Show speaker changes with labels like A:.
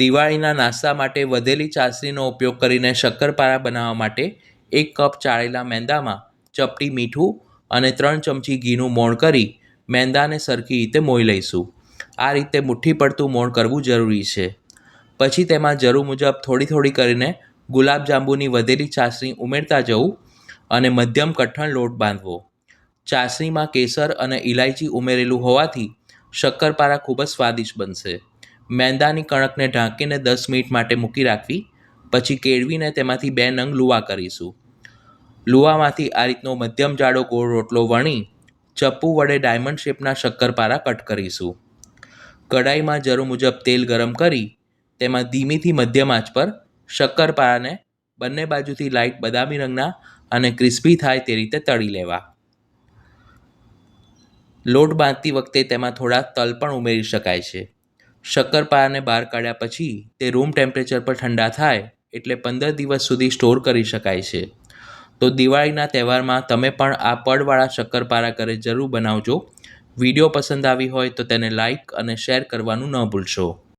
A: દિવાળીના નાસ્તા માટે વધેલી ચાસણીનો ઉપયોગ કરીને શક્કરપારા બનાવવા માટે એક કપ ચાળેલા મેંદામાં ચપટી મીઠું અને ત્રણ ચમચી ઘીનું મોણ કરી મેંદાને સરખી રીતે મોઈ લઈશું. આ રીતે મુઠ્ઠી પડતું મોણ કરવું જરૂરી છે. પછી તેમાં જરૂર મુજબ થોડી થોડી કરીને ગુલાબજાંબુની વધેલી ચાસણી ઉમેરતા જવું અને મધ્યમ કઠણ લોટ બાંધવો. ચાસણીમાં કેસર અને ઇલાયચી ઉમેરેલું હોવાથી શક્કરપારા ખૂબ જ સ્વાદિષ્ટ બનશે. મેંદાની કણકને ઢાંકીને દસ મિનિટ માટે મૂકી રાખવી, પછી કેળવીને તેમાંથી બે નંગ લુવા કરીશું. લુવામાંથી આ રીતનો મધ્યમ જાડો ગોળ રોટલો વણી, ચપ્પુ વડે ડાયમંડ શેપના શક્કરપારા કટ કરીશું. કઢાઈમાં જરૂર મુજબ તેલ ગરમ કરી, તેમાં ધીમીથી મધ્યમ આંચ પર શક્કરપારાને બંને બાજુથી લાઇટ બદામી રંગના અને ક્રિસ્પી થાય તે રીતે તળી લેવા. લોટ બાંધતી વખતે તેમાં થોડા તલ પણ ઉમેરી શકાય છે. શક્કરપારાને બહાર કાઢ્યા પછી તે રૂમ ટેમ્પરેચર પર ઠંડા થાય એટલે પંદર દિવસ સુધી સ્ટોર કરી શકાય છે. તો દિવાળીના તહેવારમાં તમે પણ આ પડવાળા શક્કરપારા ઘરે જરૂર બનાવજો. વીડિયો પસંદ આવી હોય તો તેને લાઈક અને શેર કરવાનું ન ભૂલશો.